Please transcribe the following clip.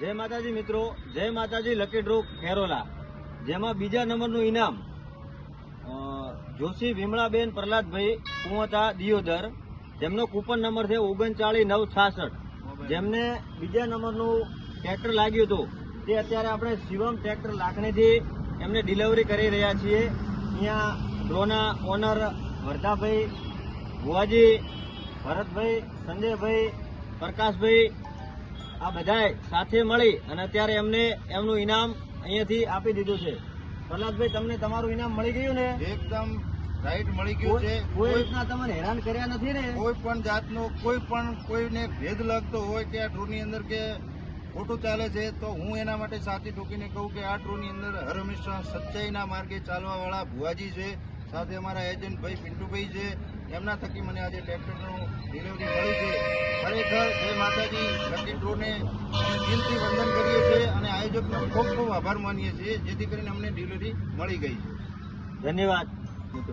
જય માતાજી મિત્રો જય માતાજી લકી ડ્રો ખેરોલા. જેમાં બીજા નંબરનું ઇનામ જોશી વિમળાબેન પ્રહલાદભાઈ કુંવતા દિયોદર. જેમનો કૂપન નંબર છે ઓગણચાળીસ નવ છાસઠ જેમને બીજા નંબરનું ટ્રેક્ટર લાગ્યું હતું તે અત્યારે આપણે શિવમ ટ્રેક્ટર લાખણીથી એમને ડિલિવરી કરી રહ્યા છીએ. અહીંયા ડ્રોના ઓનર વરદાભાઈ ભુવાજી ભરતભાઈ સંજયભાઈ પ્રકાશભાઈ આ બધાએ સાથે મળી અને અત્યારે એમને એમનું ઇનામ અહીંયાથી આપી દીધું છે. પ્રહલાદભાઈ તમને તમારું ઇનામ મળી ગયું ને? એકદમ રાઈટ મળી ગયું છે. કોઈ રીતના તમને હેરાન કર્યા નથી ને? કોઈ પણ જાતનો કોઈ પણ કોઈને ભેદ લાગતો હોય કે આ ડ્રોની અંદર કે ખોટું ચાલે છે તો હું એના માટે સાથી ઠોકીને કહું કે આ ડ્રોની અંદર હર હંમેશા સચ્ચાઈના માર્ગે ચાલવાવાળા ભુવાજી છે સાથે અમારા એજન્ટ ભાઈ પિન્ટુભાઈ છે એમના થકી મને આજે ટ્રેક્ટરનું ડિલિવરી મળી છે. ખરેખર જય માતાજી, લકી અમે દિલથી વંદન કરીએ છીએ અને આયોજકનો ખૂબ ખૂબ આભાર માનીએ છીએ, જેથી કરીને અમને ડિલિવરી મળી ગઈ છે. ધન્યવાદ, મિત્રો.